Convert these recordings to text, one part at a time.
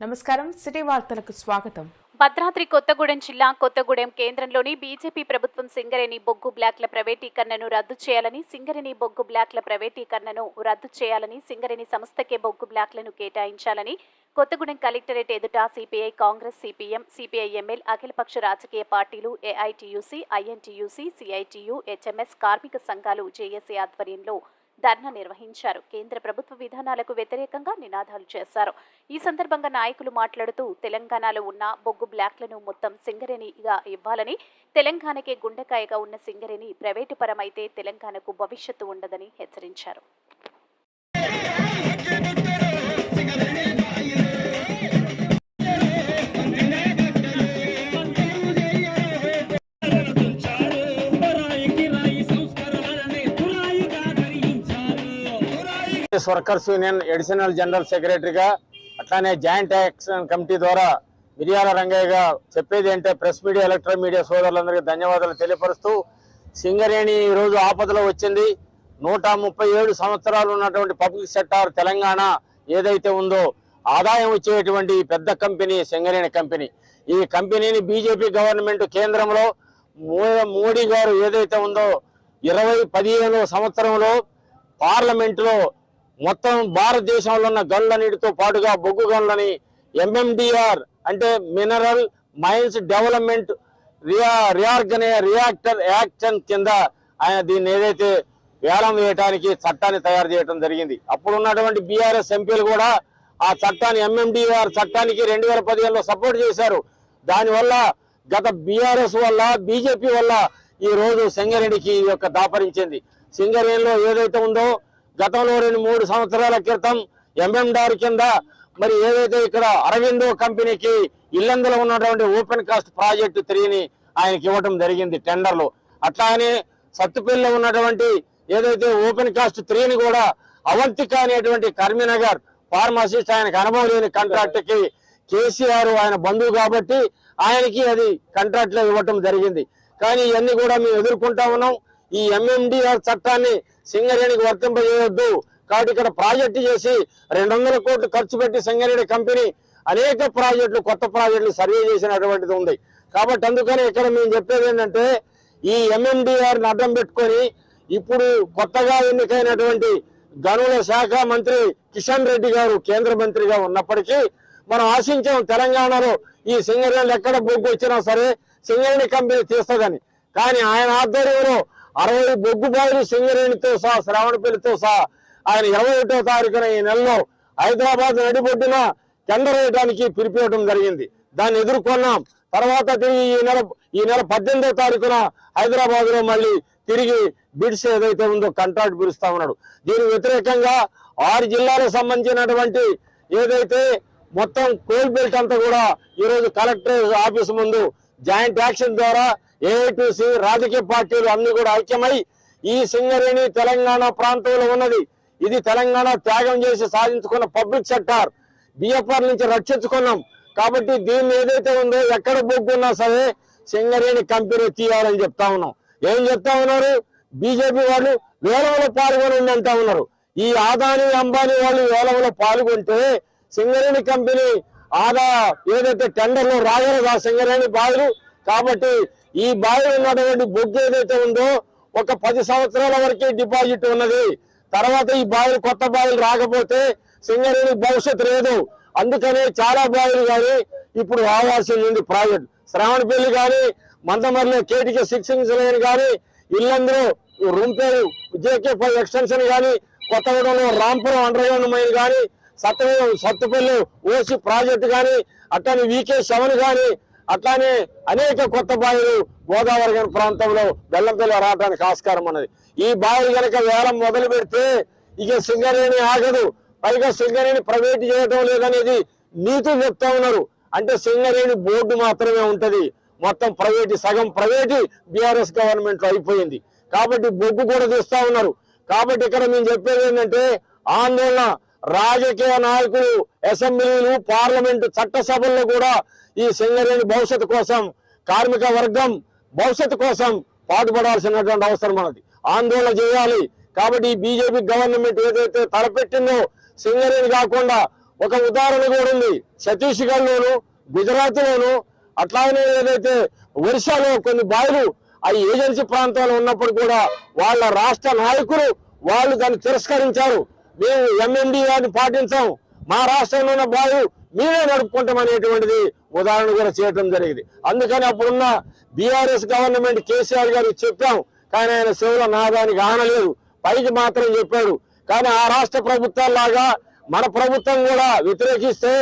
నమస్కారం. సిటీ వార్తలకు స్వాగతం. భద్రాద్రి కొత్తగూడెం జిల్లా కొత్తగూడెం కేంద్రంలోని బీజేపీ ప్రభుత్వం సింగరేణి బొగ్గు బ్లాక్ల ప్రైవేటీకరణను రద్దు చేయాలని సింగరేణి బొగ్గు బ్లాక్ల ప్రైవేటీకరణను రద్దు చేయాలని సింగరేణి సంస్థకే బొగ్గు బ్లాక్లను కేటాయించాలని కొత్తగూడెం కలెక్టరేట్ ఎదుట CPI Congress CPM CPI ML అఖిలపక్ష రాజకీయ పార్టీలు ఏఐటియుసి ఐఎన్టీయూసీ సిఐటియు హెచ్ఎంఎస్ కార్మిక సంఘాలు జేఏసీ ఆధ్వర్యంలో ధర్నా నిర్వహించారు. కేంద్ర ప్రభుత్వ విధానాలకు వ్యతిరేకంగా నినాదాలు చేశారు. ఈ సందర్భంగా నాయకులు మాట్లాడుతూ తెలంగాణలో ఉన్న బొగ్గు బ్లాక్లను మొత్తం సింగరేణిగా ఇవ్వాలని తెలంగాణకే గుండెకాయగా ఉన్న సింగరేణి ప్రైవేటు పరమైతే తెలంగాణకు భవిష్యత్తు ఉండదని హెచ్చరించారు. Congress workers union additional general సెక్రటరీగా అట్లానే జాయింట్ యాక్షన్ కమిటీ ద్వారా మిరియాల రంగయ్యగా చెప్పేది అంటే ప్రెస్ మీడియా ఎలక్ట్రానిక్ మీడియా సోదరులందరికీ ధన్యవాదాలు తెలియపరుస్తూ సింగరేణి ఈరోజు రోజు ఆపదలో వచ్చింది. నూట ముప్పై ఏడు సంవత్సరాలు ఉన్నటువంటి పబ్లిక్ సెక్టార్ తెలంగాణ ఏదైతే ఉందో ఆదాయం వచ్చేటువంటి పెద్ద కంపెనీ సింగరేణి కంపెనీ. ఈ కంపెనీని బీజేపీ గవర్నమెంట్ కేంద్రంలో మోడీ గారు ఏదైతే ఉందో ఇరవై పదిహేను సంవత్సరంలో పార్లమెంటులో మొత్తం భారతదేశంలో ఉన్న గనులన్నిటితో పాటుగా బొగ్గు గనులని ఎంఎండిఆర్ అంటే మినరల్ మైన్స్ డెవలప్మెంట్ రియా రియార్గనే రియాక్టర్ యాక్షన్ కింద ఆయన దీన్ని ఏదైతే వేలం వేయడానికి చట్టాన్ని తయారు చేయడం జరిగింది. అప్పుడు ఉన్నటువంటి బీఆర్ఎస్ ఎంపీలు కూడా ఆ చట్టాన్ని ఎంఎండిఆర్ చట్టానికి రెండు వేల పదిహేనులో సపోర్ట్ చేశారు. దానివల్ల గత బీఆర్ఎస్ వల్ల బీజేపీ వల్ల ఈ రోజు సింగరేణికి ఈ యొక్క దాపరించింది. సింగరేణిలో ఏదైతే ఉందో గతంలో రెండు మూడు సంవత్సరాల క్రితం ఎంఎండార్ కింద మరి ఏదైతే ఇక్కడ అరవిందో కంపెనీకి ఇల్లందులో ఉన్నటువంటి ఓపెన్ కాస్ట్ ప్రాజెక్టు త్రీని ఆయనకి ఇవ్వటం జరిగింది టెండర్లు. అట్లానే సత్తుపల్లిలో ఉన్నటువంటి ఏదైతే ఓపెన్ కాస్ట్ త్రీని కూడా అవంతిక అనేటువంటి కర్మీనగర్ ఫార్మసిస్ట్ ఆయనకు అనుభవం లేని కాంట్రాక్ట్కి కేసీఆర్ ఆయన బంధువు కాబట్టి ఆయనకి అది కాంట్రాక్ట్లో ఇవ్వటం జరిగింది. కానీ ఇవన్నీ కూడా మేము ఎదుర్కొంటా ఉన్నాం. ఈ ఎంఎండిఆర్ చట్టాన్ని సింగరేణికి వర్తింపజేయొద్దు. కాబట్టి ఇక్కడ ప్రాజెక్టు చేసి రెండు వందల కోట్లు ఖర్చు పెట్టి సింగరేణి కంపెనీ అనేక ప్రాజెక్టులు కొత్త ప్రాజెక్టులు సర్వే చేసినటువంటిది ఉంది. కాబట్టి అందుకని ఇక్కడ మేము చెప్పేది ఏంటంటే ఈ ఎంఎండిఆర్ని అడ్డం పెట్టుకొని ఇప్పుడు కొత్తగా ఎన్నికైనటువంటి గనుల శాఖ మంత్రి కిషన్ రెడ్డి గారు కేంద్ర మంత్రిగా ఉన్నప్పటికీ మనం ఆశించాం తెలంగాణలో ఈ సింగరేణి ఎక్కడ బొగ్గు వచ్చినా సరే సింగరేణి కంపెనీ తీస్తుందని. కానీ ఆయన ఆధ్వర్యంలో అరవై బొగ్గు బావులు సింగరేణితో సహా శ్రావణపల్లితో సహా ఆయన ఇరవై ఒకటో తారీఖున ఈ నెలలో హైదరాబాద్ నడిబొడ్డున టెండర్ వేయడానికి పిలిపివ్వడం జరిగింది. దాన్ని ఎదుర్కొన్నాం. తర్వాత తిరిగి ఈ నెల ఈ నెల పద్దెనిమిదో తారీఖున హైదరాబాద్లో మళ్ళీ తిరిగి బిడ్స్ ఏదైతే ఉందో కంట్రాక్ట్ పిలుస్తా ఉన్నాడు. దీనికి వ్యతిరేకంగా ఆరు జిల్లాలకు సంబంధించినటువంటి ఏదైతే మొత్తం కోల్ బెల్ట్ అంతా కూడా ఈ రోజు కలెక్టర్ ఆఫీస్ ముందు జాయింట్ యాక్షన్ ద్వారా ఏఐటీసీ రాజకీయ పార్టీలు అన్ని కూడా ఐక్యమై ఈ సింగరేణి తెలంగాణ ప్రాంతంలో ఉన్నది. ఇది తెలంగాణ త్యాగం చేసి సాధించుకున్న పబ్లిక్ సెక్టార్. బిఎఫ్ఆర్ నుంచి రక్షించుకున్నాం. కాబట్టి దీన్ని ఏదైతే ఉందో ఎక్కడ బొగ్గున్నా సరే సింగరేణి కంపెనీ తీయాలని చెప్తా ఉన్నాం. ఏం చెప్తా ఉన్నారు? బీజేపీ వాళ్ళు వేలంలో పాల్గొని అంటా ఉన్నారు. ఈ ఆదాని అంబానీ వాళ్ళు వేలంలో పాల్గొంటే సింగరేణి కంపెనీ ఆదా ఏదైతే టెండర్లో రాగలదు ఆ సింగరేణి బాధలు కాబట్టి ఈ బావిలో ఉన్నటువంటి బొగ్గు ఏదైతే ఉందో ఒక పది సంవత్సరాల వరకే డిపాజిట్ ఉన్నది. తర్వాత ఈ బావిలు కొత్త బావిలు రాకపోతే సింగరేణి భవిష్యత్తు లేదు. అందుకనే చాలా బావిలు కానీ ఇప్పుడు రావాల్సి ఉంది ప్రాజెక్ట్ శ్రావణపల్లి కానీ మందమర్లో కేటీకే సిక్స్ ఇంగ్స్ కానీ ఇల్లందరూ రూంపేరు జేకే ఫైవ్ ఎక్స్టెన్షన్ కానీ కొత్తగూడెంలో రాంపురం అండర్ గ్రౌండ్ మైన్ కానీ సత్తు సత్తుపల్లి ఓసి ప్రాజెక్ట్ కానీ అట్టని వీకే సెవెన్ కానీ అట్లానే అనేక కొత్త బావిలు గోదావరి గని ప్రాంతంలో బెల్లంపల్లి రావడానికి ఆస్కారం ఉన్నది ఈ బావిలు కనుక వేలం మొదలు పెడితే ఇక సింగరేణి ఆగదు. పైగా సింగరేణి ప్రైవేట్ చేయటం లేదనేది నీతి చెప్తా ఉన్నారు. అంటే సింగరేణి బోర్డు మాత్రమే ఉంటది. మొత్తం ప్రైవేట్ సగం ప్రైవేట్ బీఆర్ఎస్ గవర్నమెంట్లో అయిపోయింది. కాబట్టి బొగ్గు కూడా తీస్తా ఉన్నారు. కాబట్టి ఇక్కడ మేము చెప్పేది ఏంటంటే ఆందోళన రాజకీయ నాయకులు అసెంబ్లీలు పార్లమెంటు చట్టసభల్లో కూడా ఈ సింగరేణి భవిష్యత్తు కోసం కార్మిక వర్గం భవిష్యత్తు కోసం పాటుపడాల్సినటువంటి అవసరం మనది. ఆందోళన చేయాలి. కాబట్టి ఈ బీజేపీ గవర్నమెంట్ ఏదైతే తలపెట్టిందో సింగరేణి కాకుండా ఒక ఉదాహరణ కూడా ఉంది. ఛత్తీస్గఢ్ లోను గుజరాత్ లోను అట్లానే ఏదైతే ఒరిస్సాలో కొన్ని బాయిలు ఆ ఏజెన్సీ ప్రాంతాలు ఉన్నప్పుడు కూడా వాళ్ళ రాష్ట్ర నాయకులు వాళ్ళు దాన్ని తిరస్కరించారు. మేము ఎంఎండి పాటించాం. మా రాష్ట్రంలో ఉన్న బావి మేమే నడుపుకుంటాం అనేటువంటిది ఉదాహరణ కూడా చేయటం జరిగింది. అందుకని అప్పుడున్న బీఆర్ఎస్ గవర్నమెంట్ కేసీఆర్ గారికి చెప్పాం. కానీ ఆయన సేవల నాదానికి ఆనలేదు పైకి మాత్రం చెప్పాడు. కానీ ఆ రాష్ట్ర ప్రభుత్వాల్లాగా మన ప్రభుత్వం కూడా వ్యతిరేకిస్తే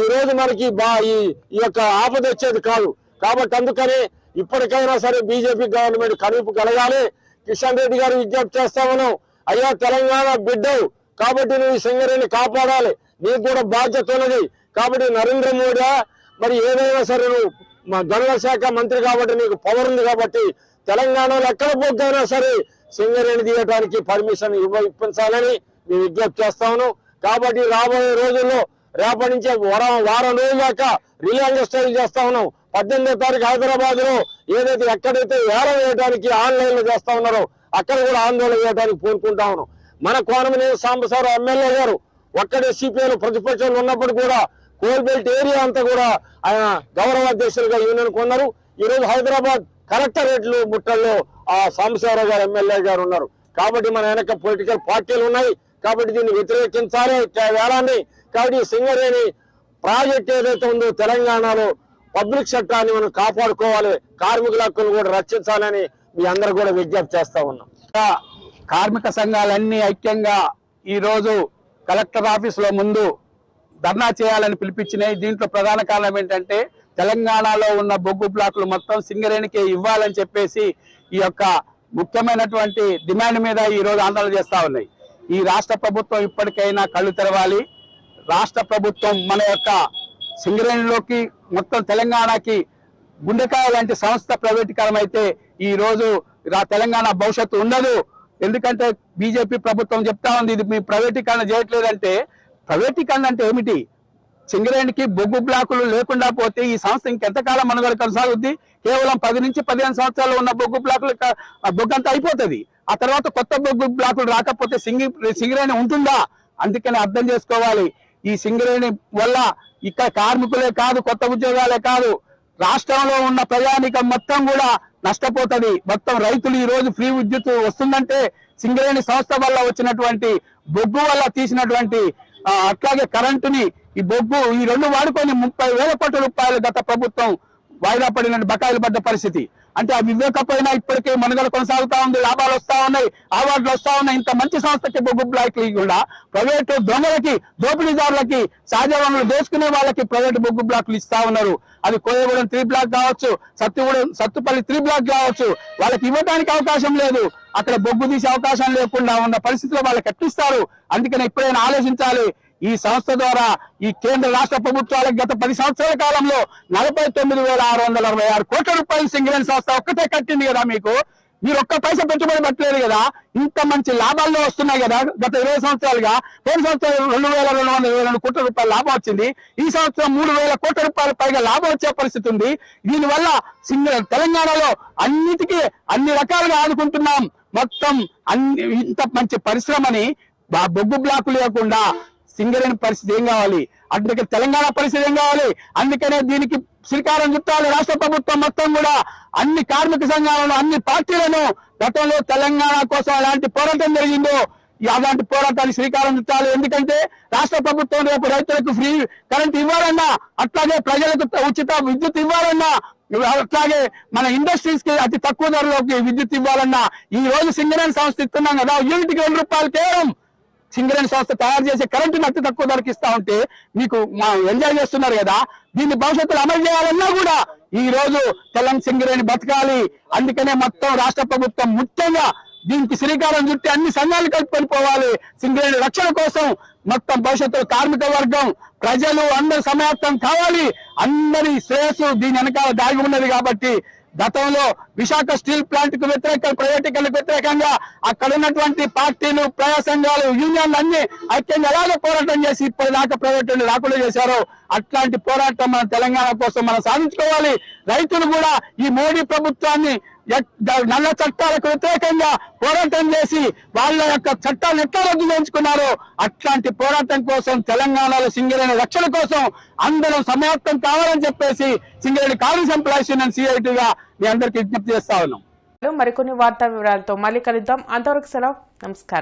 ఈ రోజు మనకి బా ఈ ఈ యొక్క ఆపద వచ్చేది కాదు. కాబట్టి అందుకని ఇప్పటికైనా సరే బీజేపీ గవర్నమెంట్ కనుపు కలగాలి. కిషన్ రెడ్డి గారు విజ్ఞప్తి చేస్తా అయ్యా తెలంగాణ బిడ్డవు కాబట్టి నువ్వు ఈ సింగరేణి కాపాడాలి. నీకు కూడా బాధ్యత ఉన్నది. కాబట్టి నరేంద్ర మోడీ మరి ఏదైనా సరే నువ్వు మా గనుల శాఖ మంత్రి కాబట్టి నీకు పవర్ ఉంది కాబట్టి తెలంగాణలో ఎక్కడ పోగ్గైనా సరే సింగరేణి తీయడానికి పర్మిషన్ ఇవ్వ ఇప్పించాలని మేము విజ్ఞప్తి చేస్తాను కాబట్టి రాబోయే రోజుల్లో రేపటి నుంచి వారం వారం రోజుల దాకా రిలే స్టైల్ చేస్తా ఉన్నాం. పద్దెనిమిదో తారీఖు హైదరాబాద్లో ఏదైతే ఎక్కడైతే వేలం వేయడానికి ఆన్లైన్లో చేస్తా ఉన్నారో అక్కడ కూడా ఆందోళన చేయడానికి పూనుకుంటా ఉన్నాం. మన కోనమనేని సాంబసారు ఎమ్మెల్యే గారు ఒక్కడే సిపిఐలో ప్రతిపక్షంలో ఉన్నప్పుడు కూడా కోల్బెల్ట్ ఏరియా అంతా కూడా ఆయన గౌరవ అధ్యక్షులుగా యూనియన్ కొన్నారు. ఈ రోజు హైదరాబాద్ కలెక్టరేట్లు ముట్టల్లో ఆ సాంబశివరావు గారు ఎమ్మెల్యే గారు ఉన్నారు. కాబట్టి మన వెనక పొలిటికల్ పార్టీలు ఉన్నాయి. కాబట్టి దీన్ని వ్యతిరేకించాలి. వేళాన్ని కాబట్టి సింగరేణి ప్రాజెక్ట్ ఏదైతే ఉందో తెలంగాణలో పబ్లిక్ చట్టాన్ని మనం కాపాడుకోవాలి. కార్మికుల హక్కులు కూడా రక్షించాలని మీ అందరు కూడా విజ్ఞప్తి చేస్తా ఉన్నాం. కార్మిక సంఘాలన్నీ ఐక్యంగా ఈరోజు కలెక్టర్ ఆఫీసులో ముందు ధర్నా చేయాలని పిలిపించినాయి. దీంట్లో ప్రధాన కారణం ఏంటంటే తెలంగాణలో ఉన్న బొగ్గు బ్లాకులు మొత్తం సింగరేణికి ఇవ్వాలని చెప్పేసి ఈ యొక్క ముఖ్యమైనటువంటి డిమాండ్ మీద ఈ రోజు ఆందోళన చేస్తూ ఉన్నాయి. ఈ రాష్ట్ర ప్రభుత్వం ఇప్పటికైనా కళ్ళు తెరవాలి. రాష్ట్ర ప్రభుత్వం మన యొక్క సింగరేణిలోకి మొత్తం తెలంగాణకి గుండెకాయ లాంటి సంస్థ ప్రైవేటీకరణ అయితే ఈ రోజు తెలంగాణ భవిష్యత్తు ఉండదు. ఎందుకంటే బీజేపీ ప్రభుత్వం చెప్తా ఉంది ఇది మీ ప్రైవేటీకరణ చేయట్లేదంటే ప్రైవేటీకరణ అంటే ఏమిటి? సింగరేణికి బొగ్గు బ్లాకులు లేకుండా పోతే ఈ సంస్థ ఇంకెంతకాలం మనుగడ కొనసాగుద్ది? కేవలం పది నుంచి పదిహేను సంవత్సరాలు ఉన్న బొగ్గు బ్లాకులు బొగ్గు అంతా అయిపోతుంది. ఆ తర్వాత కొత్త బొగ్గు బ్లాకులు రాకపోతే సింగి సింగరేణి ఉంటుందా? అందుకని అర్థం చేసుకోవాలి. ఈ సింగరేణి వల్ల ఇక్కడ కార్మికులే కాదు కొత్త ఉద్యోగాలే కాదు. రాష్ట్రంలో ఉన్న ప్రజానికం మొత్తం కూడా నష్టపోతుంది. మొత్తం రైతులు ఈ రోజు ఫ్రీ విద్యుత్ వస్తుందంటే సింగరేణి సంస్థ వల్ల వచ్చినటువంటి బొగ్గు వల్ల తీసినటువంటి అట్లాగే కరెంటుని ఈ బొగ్గు ఈ రెండు వాడుకొని ముప్పై వేల కోట్ల రూపాయలు గత ప్రభుత్వం వాయిదా పడిన బకాయిలు పడ్డ పరిస్థితి. అంటే అవి ఇవ్వకపోయినా ఇప్పటికే మనుగడ కొనసాగుతా ఉంది లాభాలు వస్తా ఉన్నాయి అవార్డులు వస్తా ఉన్నాయి. ఇంత మంచి సంస్థకి బొగ్గు బ్లాక్లు కూడా ప్రైవేటు దొంగలకి దోపిడీదారులకి సహజ వనరులు దోచుకునే వాళ్ళకి ప్రైవేట్ బొగ్గు బ్లాక్లు ఇస్తా ఉన్నారు. అది కోయగూడెం త్రీ బ్లాక్ కావచ్చు సత్తుగూడెం సత్తుపల్లి త్రీ బ్లాక్ కావచ్చు వాళ్ళకి ఇవ్వడానికి అవకాశం లేదు. అక్కడ బొగ్గు తీసే అవకాశం లేకుండా ఉన్న పరిస్థితిలో వాళ్ళకి ఎట్టిస్తారు? అందుకని ఎప్పుడైనా ఆలోచించాలి. ఈ సంస్థ ద్వారా ఈ కేంద్ర రాష్ట్ర ప్రభుత్వాలకు గత పది సంవత్సరాల కాలంలో నలభై తొమ్మిది వేల ఆరు వందల అరవై ఆరు కోట్ల రూపాయలు సింగరేణి సంస్థ ఒక్కటే కట్టింది కదా మీకు? మీరు ఒక్క పైసా పెట్టుబడి పెట్టలేదు కదా? ఇంత మంచి లాభాల్లో వస్తున్నాయి కదా గత ఇరవై సంవత్సరాలుగా? పోయిన సంవత్సరం రెండు వేల రెండు వందల ఇరవై రెండు కోట్ల రూపాయల లాభం వచ్చింది. ఈ సంవత్సరం మూడు వేల కోట్ల రూపాయల పైగా లాభం వచ్చే పరిస్థితి ఉంది. దీనివల్ల సింగ తెలంగాణలో అన్నిటికీ అన్ని రకాలుగా ఆదుకుంటున్నాం. మొత్తం అన్ని ఇంత మంచి పరిశ్రమని బొగ్గు బ్లాకు లేకుండా సింగరేణి పరిస్థితి ఏం కావాలి? అటు తెలంగాణ పరిస్థితి ఏం కావాలి? అందుకనే దీనికి శ్రీకారం చుట్టాలి రాష్ట్ర ప్రభుత్వం మొత్తం కూడా. అన్ని కార్మిక సంఘాలను అన్ని పార్టీలను గతంలో తెలంగాణ కోసం ఎలాంటి పోరాటం జరిగిందో అలాంటి పోరాటానికి శ్రీకారం చుట్టాలి. ఎందుకంటే రాష్ట్ర ప్రభుత్వం రేపు రైతులకు ఫ్రీ కరెంట్ ఇవ్వాలన్నా అట్లాగే ప్రజలకు ఉచిత విద్యుత్ ఇవ్వాలన్నా అట్లాగే మన ఇండస్ట్రీస్కి అతి తక్కువ ధరలోకి విద్యుత్ ఇవ్వాలన్నా ఈ రోజు సింగరేణి సంస్థ ఇస్తున్నాం కదా యూనిట్కి రెండు రూపాయలు కేవలం సింగరేణి సంస్థ తయారు చేసే కరెంటు అతి తక్కువ ధరకు ఇస్తా ఉంటే మీకు మా ఎంజాయ్ చేస్తున్నారు కదా. దీన్ని భవిష్యత్తులో అమలు చేయాలన్నా కూడా ఈ రోజు తెలంగాణ సింగరేణి బతకాలి. అందుకనే మొత్తం రాష్ట్ర ప్రభుత్వం ముఖ్యంగా దీనికి శ్రీకారం చుట్టి అన్ని సంఘాలు కలుపుకొని పోవాలి. సింగరేణి రక్షణ కోసం మొత్తం భవిష్యత్తులో కార్మిక వర్గం ప్రజలు అందరు సమాప్తం కావాలి. అందరి శ్రేయస్సు దీని వెనకాల దాగి ఉన్నది కాబట్టి గతంలో విశాఖ స్టీల్ ప్లాంట్కు వ్యతిరేక ప్రైవేటీకరణకు వ్యతిరేకంగా అక్కడ ఉన్నటువంటి పార్టీలు ప్రజా సంఘాలు యూనియన్లు అన్ని ఐక్యంగా ఎలాగో పోరాటం చేసి ఇప్పటిదాకా ప్రైవేట్ రాకుండా చేశారు. అట్లాంటి పోరాటం మన తెలంగాణ కోసం మనం సాధించుకోవాలి. రైతులు కూడా ఈ మోడీ ప్రభుత్వాన్ని నల్ల చట్టాలకు వ్యతిరేకంగా పోరాటం చేసి వాళ్ళ యొక్క చట్టాలను ఎట్లా రద్దు చేయించుకున్నారో? అట్లాంటి పోరాటం కోసం తెలంగాణలో సింగరేణి రక్షణ కోసం అందరం సమాప్తం కావాలని చెప్పేసి సింగరేణి కాంగ్రెస్ ఎంప్లాయీస్ యూనియన్ సిఐటిగా మీ అందరికీ విజ్ఞప్తి చేస్తా ఉన్నాం. మరికొన్ని వార్తా వివరాలతో మళ్ళీ కలుద్దాం. అంతవరకు సెలవు. నమస్కారం.